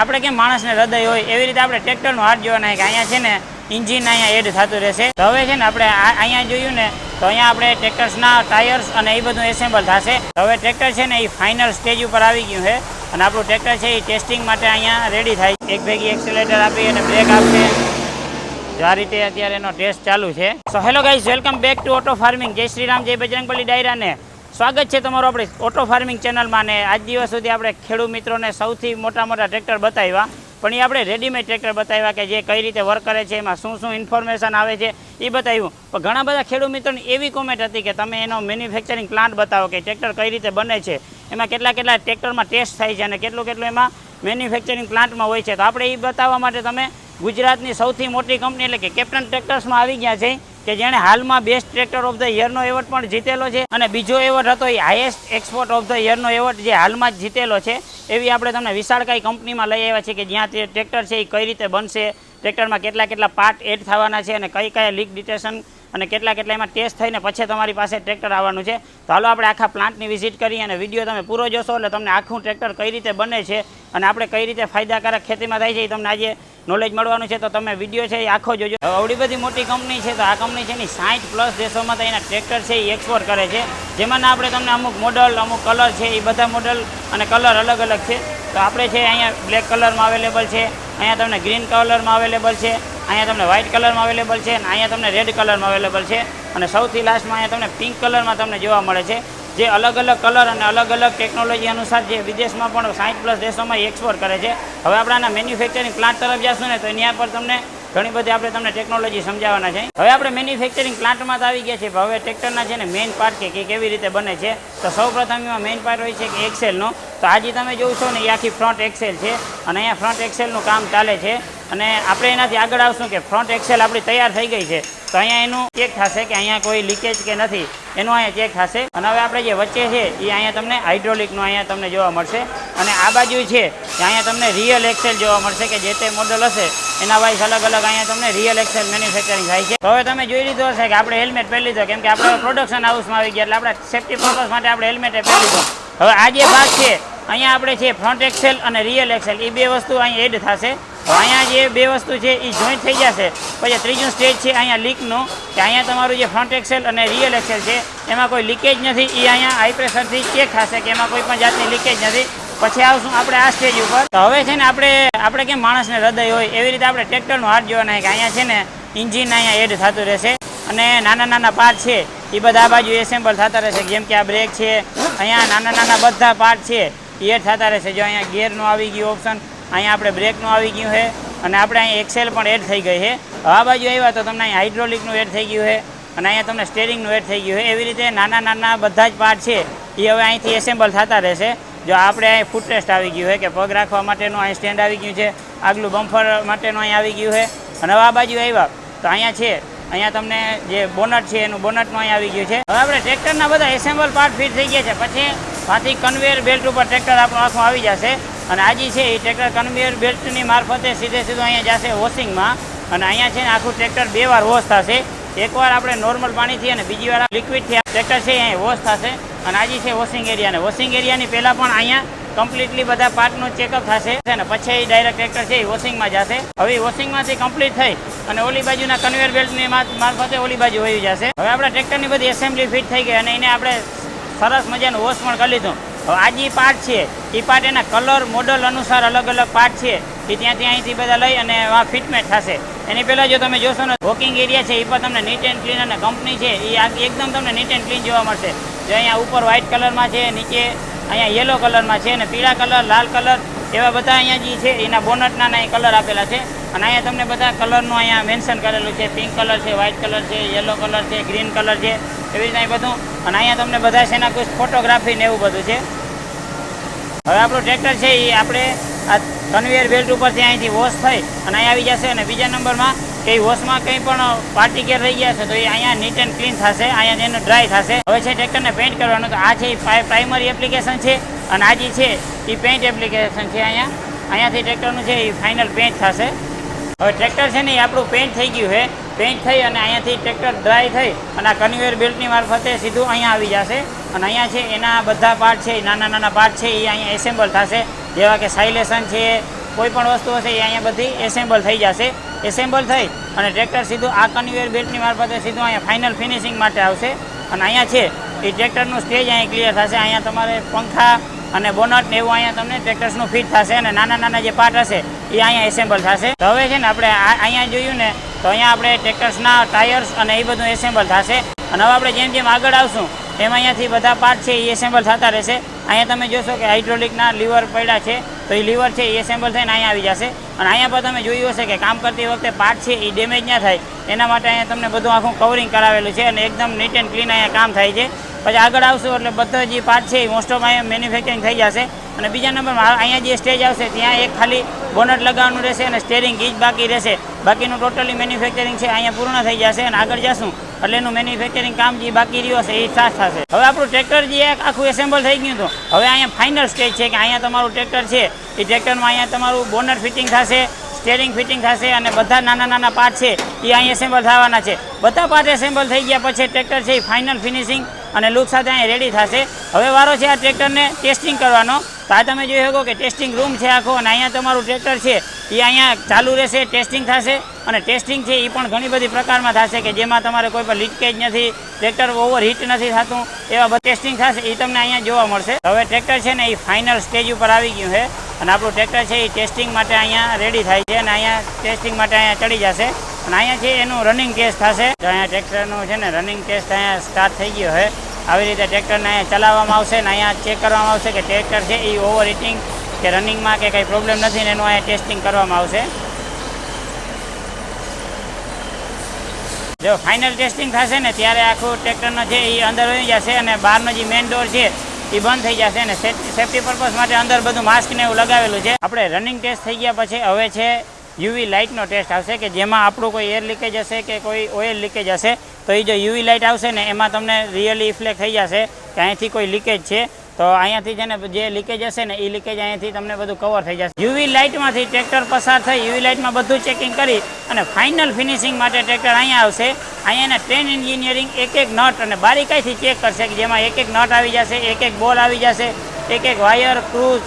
આપણે કેમ માણસને હૃદય હોય એવી રીતે આપણે ટ્રેક્ટરનું હાથ જોવાના કે અહીંયા છે ને ઇન્જિન અહીંયા એડ થતું રહેશે. હવે છે ને આપણે અહીંયા જોયું ને, તો અહીંયા આપણે ટ્રેક્ટર્સના ટાયર્સ અને એ બધું એસેમ્બલ થશે. હવે ટ્રેક્ટર છે ને એ ફાઇનલ સ્ટેજ ઉપર આવી ગયું છે અને આપણું ટ્રેક્ટર છે એ ટેસ્ટિંગ માટે અહીંયા રેડી થાય. એક ભેગી એક્સિલેટર આપી અને બ્રેક આપશે. જો આ રીતે અત્યારે એનો ટેસ્ટ ચાલુ છે. So hello guys welcome back to auto farming Jai Shri Ram, જય બજરંગબલી ડાયરાને. સ્વાગત છે તમારું આપણી ઓટો ફાર્મિંગ ચેનલમાં અને આજ દિવસ સુધી આપણે ખેડૂત મિત્રોને સૌથી મોટા મોટા ટ્રેક્ટર બતાવ્યા. પણ એ આપણે રેડીમેડ ટ્રેક્ટર બતાવ્યા કે જે કઈ રીતે વર્ક કરે છે, એમાં શું શું ઇન્ફોર્મેશન આવે છે, એ બતાવ્યું. પણ ઘણા બધા ખેડૂત મિત્રોની એવી કોમેન્ટ હતી કે તમે એનો મેન્યુફેક્ચરિંગ પ્લાન્ટ બતાવો કે ટ્રેક્ટર કઈ રીતે બને છે. એમાં કેટલા કેટલા ટ્રેક્ટરમાં ટેસ્ટ થાય છે અને કેટલું કેટલું એમાં મેન્યુફેક્ચરિંગ પ્લાન્ટમાં હોય છે. તો આપણે એ બતાવવા માટે તમે ગુજરાતની સૌથી મોટી કંપની એટલે કે કેપ્ટન ટ્રેક્ટર્સમાં આવી ગયા છે. કે જેણે હાલમાં બેસ્ટ ટ્રેક્ટર ઓફ ધ યરનો એવોર્ડ પણ જીતેલો છે અને બીજો એવોર્ડ હતો એ હાઈએસ્ટ એક્સપોર્ટ ઓફ ધ યરનો એવોર્ડ જે હાલમાં જ જીતેલો છે. એવી આપણે તમને વિશાળકાય કંપનીમાં લઈ આવ્યા છે કે જ્યાં તે ટ્રેક્ટર છે એ કઈ રીતે બનશે ટ્રેક્ટરમાં કેટલા કેટલા પાર્ટ એડ થવાના છે અને કઈ કયા લીક ડિટેશન અને કેટલા કેટલા એમાં ટેસ્ટ થઈને પછી તમારી પાસે ટ્રેક્ટર આવવાનું છે. તો હાલો આપણે આખા પ્લાન્ટની વિઝિટ કરી અને વીડિયો તમે પૂરો જોશો એટલે તમને આખું ટ્રેક્ટર કઈ રીતે બને છે અને આપણે કઈ રીતે ફાયદાકારક ખેતીમાં થાય છે એ તમને આજે નોલેજ મળવાનું છે. તો તમે વીડિયો છે એ આખો જોજો. આવડી બધી મોટી કંપની છે તો આ કંપની છે એની સાઠ પ્લસ દેશોમાં તો એના ટ્રેક્ટર છે એ એક્સપોર્ટ કરે છે. જેમાં આપણે તમને અમુક મોડલ અમુક કલર છે એ બધા મોડલ અને કલર અલગ અલગ છે. તો આપણે છે અહીંયા બ્લેક કલરમાં અવેલેબલ છે, અહીંયા તમને ગ્રીન કલરમાં અવેલેબલ છે. અહીંયા તમને વ્હાઇટ કલરમાં અવેલેબલ છે અને અહીંયા તમને રેડ કલરમાં અવેલેબલ છે. અને સૌથી લાસ્ટમાં અહીંયા તમને પિંક કલરમાં તમને જોવા મળે છે. જે અલગ અલગ કલર અને અલગ અલગ ટેકનોલોજી અનુસાર જે વિદેશમાં પણ સાઠ પ્લસ દેશોમાં એક્સપોર્ટ કરે છે. હવે આપણે આના મેન્યુફેક્ચરિંગ પ્લાન્ટ તરફ જશું ને તો ત્યાં પર તમને ઘણી બધી આપણે તમને ટેકનોલોજી સમજાવવાના છે. હવે આપણે મેન્યુફેક્ચરિંગ પ્લાન્ટમાં આવી ગયા છે હવે ટ્રેક્ટરના છે ને મેઇન પાર્ટ કે કેવી રીતે બને છે. તો સૌ પ્રથમ એમાં મેઇન પાર્ટ હોય છે કે એક્સેલનો તો આજે તમે જોશો ને એ આખી ફ્રન્ટ એક્સેલ છે અને અહીંયા ફ્રન્ટ એક્સેલનું કામ ચાલે છે. અને આપણે એનાથી આગળ આવશું કે ફ્રન્ટ એક્સેલ આપણી તૈયાર થઈ ગઈ છે. તો અહીંયા એનું ચેક થશે કે અહીંયા કોઈ લીકેજ કે નથી. એનું અહીંયા ચેક થશે. અને હવે આપણે જે વચ્ચે છે, એ અહીંયા તમને હાઇડ્રોલિકનું અહીંયા તમને જોવા મળશે. અને આ બાજુ છે અહીંયા તમને રિયલ એક્સેલ જોવા મળશે કે જે તે મોડલ હશે. એના વાઇઝ અલગ અલગ અહીંયા તમને રિયલ એક્સેલ મેન્યુફેક્ચરિંગ થાય છે. હવે તમે જોઈ લીધું હશે કે આપણે હેલ્મેટ પહેરી લીધો, કેમ કે આપણે પ્રોડક્શન હાઉસમાં આવી ગયા એટલે આપણે સેફ્ટી પર્પઝ માટે આપણે હેલ્મેટ પહેરી લીધો. હવે આ જે ભાગ છે, અહીંયા આપણે છે ફ્રન્ટ એક્સેલ અને રિયલ એક્સેલ એ બે વસ્તુ અહીં એડ થશે. તો અહીંયા જે બે વસ્તુ છે એ જોઈન્ટ થઈ જશે. પછી ત્રીજું સ્ટેજ છે અહીંયા લીકનું કે અહીંયા તમારું જે ફ્રન્ટ એક્સેલ અને રિયલ એક્સેલ છે, એમાં કોઈ લીકેજ નથી એ અહીંયા હાઈ પ્રેશરથી ચેક થશે કે એમાં કોઈ પણ જાતની લીકેજ નથી. પછી આવશું આપણે આ સ્ટેજ ઉપર. તો હવે છે ને આપણે આપણે કેમ માણસને હૃદય હોય, એવી રીતે આપણે ટ્રેક્ટરનું હાથ જોવાના કે અહીંયા છે ને ઇન્જિન અહીંયા એડ થતું રહેશે. અને નાના નાના પાર્ટ છે એ બધા બાજુ એસેમ્બલ થતા રહેશે, જેમ કે આ બ્રેક છે, અહીંયા નાના નાના બધા પાર્ટ છે એડ થતા રહેશે. જો અહીંયા ગિયરનું આવી ગયું ઓપ્શન અહીંયા આપણે બ્રેકનું આવી ગયું છે અને આપણે અહીંયા એક્સેલ પણ એડ થઈ ગઈ છે. આ બાજુ આવ્યા તો તમને અહીંયા હાઇડ્રોલિકનું એડ થઈ ગયું છે અને અહીંયા તમને સ્ટેરિંગનું એડ થઈ ગયું છે. એવી રીતે નાના નાના બધા જ પાર્ટ છે એ હવે અહીંથી એસેમ્બલ થતા રહેશે. જો આપણે અહીં ફૂટરેસ્ટ આવી ગયું છે કે પગ રાખવા માટેનું અહીં સ્ટેન્ડ આવી ગયું છે, આગલું બમ્ફર માટેનું અહીં આવી ગયું છે. અને હવે બાજુ આવ્યા તો અહીંયા છે, અહીંયા તમને જે બોનટ છે એનું બોનટનું અહીં આવી ગયું છે. હવે આપણે ટ્રેક્ટરના બધા એસેમ્બલ પાર્ટ ફિટ થઈ ગયા છે. પછી પાછી કન્વેયર બેલ્ટ ઉપર ટ્રેક્ટર આપણું આખું આવી જશે. અને આજે છે એ ટ્રેક્ટર કન્વેયર બેલ્ટની મારફતે સીધે સીધું અહીંયા જશે વોશિંગમાં અને અહીંયા છે ને આખું ટ્રેક્ટર બે વાર વોશ થશે. એકવાર આપણે નોર્મલ પાણીથી અને બીજી વાર લિક્વિડથી ટ્રેક્ટર છે અહીંયા અહીં વોશ થશે. અને આજે છે વોશિંગ એરિયા અને વોશિંગ એરિયાની પહેલાં પણ અહીંયા કમ્પ્લીટલી બધા પાર્ટનું ચેકઅપ થશે. અને પછી ડાયરેક્ટ ટ્રેક્ટર છે એ વોશિંગમાં જશે. હવે વોશિંગમાંથી કમ્પ્લીટ થઈ અને ઓલી બાજુના કન્વેયર બેલ્ટની મારફતે ઓલી બાજુ વહી જશે. હવે આપણે ટ્રેક્ટરની બધી એસેમ્બલી ફિટ થઈ ગઈ અને એને આપણે સરસ મજાનું વોશ પણ કરી લીધું. આ જે પાર્ટ છે એ પાર્ટ એના કલર મોડલ અનુસાર અલગ અલગ પાર્ટ છે એ ત્યાંથી અહીંથી બધા લઈ અને આ ફિટમેન્ટ થશે. એની પહેલાં જો તમે જોશો ને વોકિંગ એરિયા છે એ પણ તમને નીટ એન્ડ ક્લીન અને કંપની છે એ એકદમ તમને નીટ એન્ડ ક્લીન જોવા મળશે. જે અહીંયા ઉપર વ્હાઇટ કલરમાં છે, નીચે અહીંયા યલો કલરમાં છે અને પીળા કલર લાલ કલર એવા બધા અહીંયા જે છે, એના બોનટના કલર આપેલા છે. અને અહીંયા તમને બધા કલરનું અહીંયા મેન્શન કરેલું છે. પિંક કલર છે વ્હાઇટ કલર છે યલો કલર છે ગ્રીન કલર છે, એવી રીતના બધું. અને અહીંયા તમને બધા છે એના કોઈ ફોટોગ્રાફી ને એવું બધું છે. હવે આપણું ટ્રેક્ટર છે એ આપણે આ કન્વેયર બેલ્ટ ઉપરથી અહીંથી વોશ થઈ અને અહીંયા આવી જશે અને બીજા નંબરમાં કે વોશમાં કંઈ પણ પાર્ટી કેર રહી ગયા છે તો એ અહીંયા નીટ એન્ડ ક્લીન થશે, અહીંયા એનું ડ્રાય થશે. હવે છે ટ્રેક્ટરને પેઇન્ટ કરવાનું તો આ છે એ પ્રાઇમરી એપ્લિકેશન છે અને આ જે છે એ પેઇન્ટ એપ્લિકેશન છે અહીંયા. અહીંયાથી ટ્રેક્ટરનું છે એ ફાઇનલ પેઇન્ટ થશે. હવે ટ્રેક્ટર છે ને એ આપણું પેઇન્ટ થઈ ગયું છે. પેન્ટ થઈ અને અહીંયાથી ટ્રેક્ટર ડ્રાય થઈ અને આ કન્વેયર બેલ્ટની મારફતે સીધું અહીંયા આવી જશે. અને અહીંયા છે એના બધા પાર્ટ છે નાના નાના પાર્ટ છે, એ અહીંયા એસેમ્બલ થશે. જેવા કે સાઇલેશન છે, કોઈ પણ વસ્તુ હશે, એ અહીંયા બધી એસેમ્બલ થઈ જશે. એસેમ્બલ થઈ અને ટ્રેક્ટર સીધું આ કન્વેયર બેલ્ટની મારફતે સીધું અહીંયા ફાઇનલ ફિનિશિંગ માટે આવશે. અને અહીંયા છે, એ ટ્રેક્ટરનું સ્ટેજ અહીંયા ક્લિયર થશે. અહીંયા તમારે પંખા અને બોનટ ને એવું અહીંયા તમને ટ્રેક્ટર્સનું ફિટ થશે અને નાના નાના જે પાર્ટ હશે, એ અહીંયા એસેમ્બલ થશે. તો હવે છે ને આપણે અહીંયા જોયું ને, તો અહીંયા આપણે ટ્રેક્ટર્સના ટાયર્સ અને એ બધું એસેમ્બલ થશે. અને હવે આપણે જેમ જેમ આગળ આવશું એમ અહીંયાથી બધા પાર્ટ છે એ એસેમ્બલ થતા રહેશે. અહીંયા તમે જોશો કે હાઇડ્રોલિકના લીવર પડ્યા છે, તો એ લીવર છે એ એસેમ્બલ થઈને અહીંયા આવી જશે. અને અહીંયા પણ તમે જોયું હશે કે કામ કરતી વખતે પાર્ટ છે એ ડેમેજ ના થાય. એના માટે અહીંયા તમને બધું આખું કવરિંગ કરાવેલું છે અને એકદમ નીટ એન્ડ ક્લીન અહીંયા કામ થાય છે. પછી આગળ આવશું એટલે બધા જે પાર્ટ છે એ મોસ્ટ ઓફ અહીંયા મેન્યુફેક્ચરિંગ થઈ જશે. અને બીજા નંબરમાં અહીંયા જે સ્ટેજ આવશે, ત્યાં એક ખાલી બોનટ લગાવવાનું રહેશે અને સ્ટેરિંગ જ બાકી રહેશે. બાકીનું ટોટલી મેન્યુફેક્ચરિંગ છે અહીંયા પૂર્ણ થઈ જશે અને આગળ જશું. એટલે એનું મેન્યુફેક્ચરિંગ કામ જે બાકી રહ્યું હશે એ સાફ થશે. હવે આપણું ટ્રેક્ટર જે એક આખું એસેમ્બલ થઈ ગયું હતું. હવે અહીંયા ફાઇનલ સ્ટેજ છે કે અહીંયા તમારું ટ્રેક્ટર છે. એ ટ્રેક્ટરમાં અહીંયા તમારું બોનટ ફિટિંગ થશે સ્ટેરિંગ ફિટિંગ થશે અને બધા નાના નાના પાર્ટ છે એ અહીંયા એસેમ્બલ થવાના છે. બધા પાર્ટ એસેમ્બલ થઈ ગયા પછી ટ્રેક્ટર છે એ ફાઇનલ ફિનિશિંગ અને લુક સાથે અહીં રેડી થશે. હવે વારો છે આ ટ્રેક્ટરને ટેસ્ટિંગ કરવાનો. તો આ તમે જોઈ શકો કે ટેસ્ટિંગ રૂમ છે આખો અને અહીંયા તમારું ટ્રેક્ટર છે. એ અહીંયા ચાલુ રહેશે ટેસ્ટિંગ થશે. અને ટેસ્ટિંગ છે એ પણ ઘણી બધી પ્રકારમાં થશે કે જેમાં તમારે કોઈ પણ લીકેજ નથી, ટ્રેક્ટર ઓવર હીટ નથી થતું, એવા ટેસ્ટિંગ થશે. એ તમને અહીંયા જોવા મળશે. હવે ટ્રેક્ટર છે ને એ ફાઇનલ સ્ટેજ ઉપર આવી ગયું છે. અને આપણું ટ્રેક્ટર છે એ ટેસ્ટિંગ માટે અહીંયા રેડી થાય છે અને અહીંયા ટેસ્ટિંગ માટે અહીંયા ચડી જશે. અને અહીંયા છે એનું રનિંગ ટેસ્ટ થશે તો અહીંયા ટ્રેક્ટરનું છે ને રનિંગ ટેસ્ટ અહીંયા સ્ટાર્ટ થઈ ગયો છે. આવી રીતે ટ્રેક્ટરને અહીંયા ચલાવવામાં આવશે ને અહીંયા ચેક કરવામાં આવશે કે ટ્રેક્ટર છે એ ઓવર હીટિંગ કે રનિંગમાં કે કંઈ પ્રોબ્લેમ નથી ને એનું અહીંયા ટેસ્ટિંગ કરવામાં આવશે. જો ફાઇનલ ટેસ્ટિંગ થશે ને ત્યારે આખું ટ્રેક્ટરનો છે એ અંદર વહી જશે અને બહારનો જે મેઇન ડોર છે એ બંધ થઈ જશે અને સેફ્ટી પર્પઝ માટે અંદર બધું માસ્ક ને એવું લગાવેલું છે. આપણે રનિંગ ટેસ્ટ થઈ ગયા પછી હવે છે યુવી લાઇટનો ટેસ્ટ આવશે કે જેમાં આપણું કોઈ એર લીકેજ હશે કે કોઈ ઓઇલ લીકેજ હશે, તો એ જો યુવી લાઇટ આવશે ને, એમાં તમને રિયલી ઇફ્લેક્ટ થઈ જશે કે અહીંથી કોઈ લીકેજ છે, તો અહીંયાથી છે ને જે લીકેજ હશે ને એ લીકેજ અહીંયાથી તમને બધું કવર થઈ જશે. યુવી લાઇટમાંથી ટ્રેક્ટર પસાર થઈ, યુવી લાઇટમાં બધું ચેકિંગ કરી અને ફાઇનલ ફિનિશિંગ માટે ટ્રેક્ટર અહીંયા આવશે. અહીંયાના ટ્રેન એન્જિનિયરિંગ એક એક નટ અને બારીકાઈથી ચેક કરશે કે જેમાં એક એક નટ આવી જશે, એક એક બોલ આવી જશે, એક એક વાયર ક્રૂઝ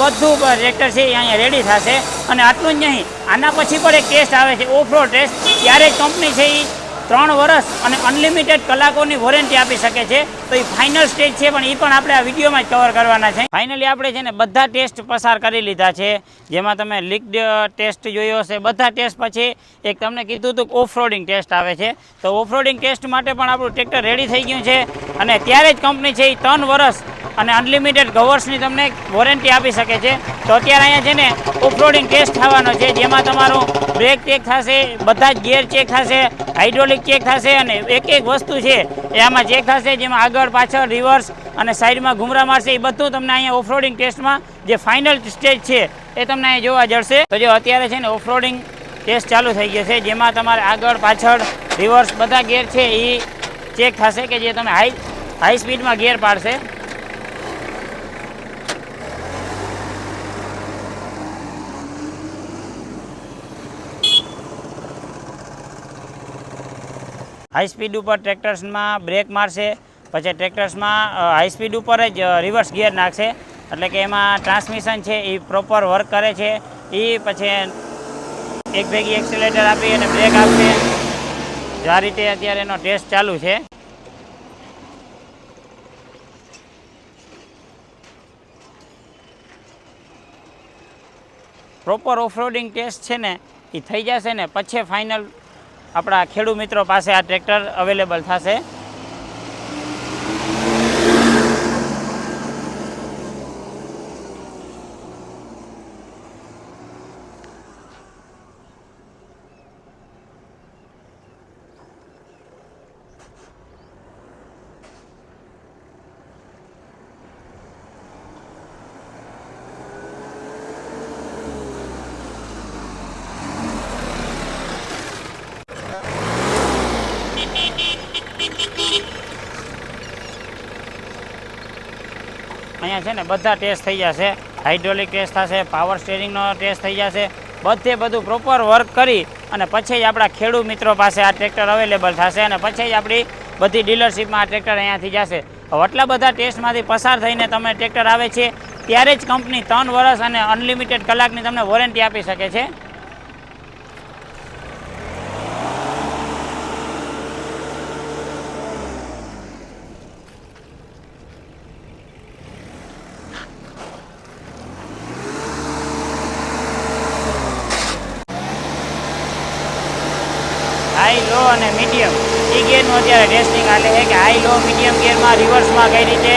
બધું ટ્રેક્ટર છે એ અહીંયા રેડી થશે. અને આટલું જ નહીં. આના પછી પણ એક ટેસ્ટ આવે છે ઓફરો ટેસ્ટ ત્યારે જ કંપની છે એ ત્રણ વર્ષ અને અનલિમિટેડ કલાકોની વોરંટી આપી શકે છે. તો એ ફાઇનલ સ્ટેજ છે, પણ એ પણ આપણે આ વિડીયોમાં જ કવર કરવાના છે. ફાઇનલી આપણે છે ને બધા ટેસ્ટ પસાર કરી લીધા છે. જેમાં તમે લીક ટેસ્ટ જોયો હશે, બધા ટેસ્ટ પછી એક તમને કીધું હતું ઓફરોડિંગ ટેસ્ટ આવે છે. તો ઓફરોડિંગ ટેસ્ટ માટે પણ આપણું ટ્રેક્ટર રેડી થઈ ગયું છે. અને ત્યારે જ કંપની છે એ ત્રણ વર્ષ અને અનલિમિટેડ ગવર્સની તમને વોરંટી આપી શકે છે. તો અત્યારે અહીંયા છે ને ઓફરોડિંગ ટેસ્ટ થવાનો છે, જેમાં તમારું બ્રેક ચેક થશે, બધા જ ગિયર ચેક થશે હાઇડ્રોલિક ચેક થશે અને એક એક વસ્તુ છે એ આમાં ચેક થશે, જેમાં આગળ પાછળ રિવર્સ અને સાઈડમાં ઘૂમરા મારશે, એ બધું તમને અહીંયા ઓફરોડિંગ ટેસ્ટમાં જે ફાઇનલ સ્ટેજ છે, એ તમને અહીંયા જોવા જશે તો જો અત્યારે છે ને ઓફરોડિંગ ટેસ્ટ ચાલુ થઈ ગયો છે, જેમાં તમારે આગળ પાછળ રિવર્સ બધા ગિયર છે, એ ચેક થશે કે જે તમે હાઈ હાઈ સ્પીડમાં ગિયર પાડશે. હાઈ સ્પીડ ઉપર ટ્રેક્ટર્સમાં બ્રેક મારશે, પછી ટ્રેક્ટર્સમાં હાઈ સ્પીડ ઉપર જ રિવર્સ ગિયર નાખશે. એટલે કે એમાં ટ્રાન્સમિશન છે એ પ્રોપર વર્ક કરે છે. એ પછી એક ભેગી એક્સિલેટર આપી અને બ્રેક આપશે. જો આ રીતે અત્યારે એનો ટેસ્ટ ચાલુ છે. પ્રોપર ઓફરોડિંગ ટેસ્ટ છે ને એ થઈ જશે ને, પછી ફાઇનલ આપણા ખેડૂત મિત્રો પાસે આ ટ્રેક્ટર અવેલેબલ થશે અહીંયા છે ને, બધા ટેસ્ટ થઈ જશે હાઇડ્રોલિક ટેસ્ટ થશે પાવર સ્ટેરિંગનો ટેસ્ટ થઈ જશે બધે બધું પ્રોપર વર્ક કરી અને પછી આપણા ખેડૂત મિત્રો પાસે આ ટ્રેક્ટર અવેલેબલ થશે અને પછી આપણી બધી ડીલરશીપમાં આ ટ્રેક્ટર અહીંયાથી જશે. હવે આટલા બધા ટેસ્ટમાંથી પસાર થઈને તમે ટ્રેક્ટર આવે છે, ત્યારે જ કંપની ત્રણ વર્ષ અને અનલિમિટેડ કલાકની તમને વોરંટી આપી શકે છે. હાઈ લો અને મીડિયમ એ ગિયરનું અત્યારે ટેસ્ટિંગ હાલે છે કે હાઈ લો મીડિયમ ગિયરમાં રિવર્સમાં કઈ રીતે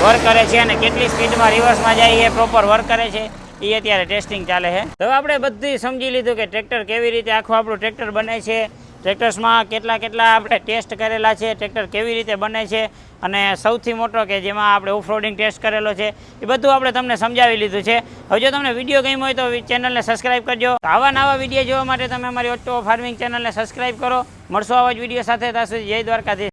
વર્ક કરે છે અને કેટલી સ્પીડમાં રિવર્સમાં જાય એ પ્રોપર વર્ક કરે છે એ અત્યારે ટેસ્ટિંગ ચાલે છે. હવે આપણે બધી સમજી લીધું કે ટ્રેક્ટર કેવી રીતે આખું આપણું ટ્રેક્ટર બને છે ટ્રેક્ટર્સમાં કેટલા કેટલા આપણે ટેસ્ટ કરેલા છે, ટ્રેક્ટર કેવી રીતે બને છે અને સૌથી મોટો કે જેમાં આપણે ઓફરોડિંગ ટેસ્ટ કરેલો છે, એ બધું આપણે તમને સમજાવી લીધું છે. હવે જો તમને વીડિયો ગમ્યો હોય તો ચેનલને સબસ્ક્રાઇબ કરજો. આવા નવા વીડિયો જોવા માટે તમે અમારી ઓટો ફાર્મિંગ ચેનલને સબસ્ક્રાઈબ કરો. મળશો આવા જ વીડિયો સાથે. ત્યાં સુધી જય દ્વારકાધીશ.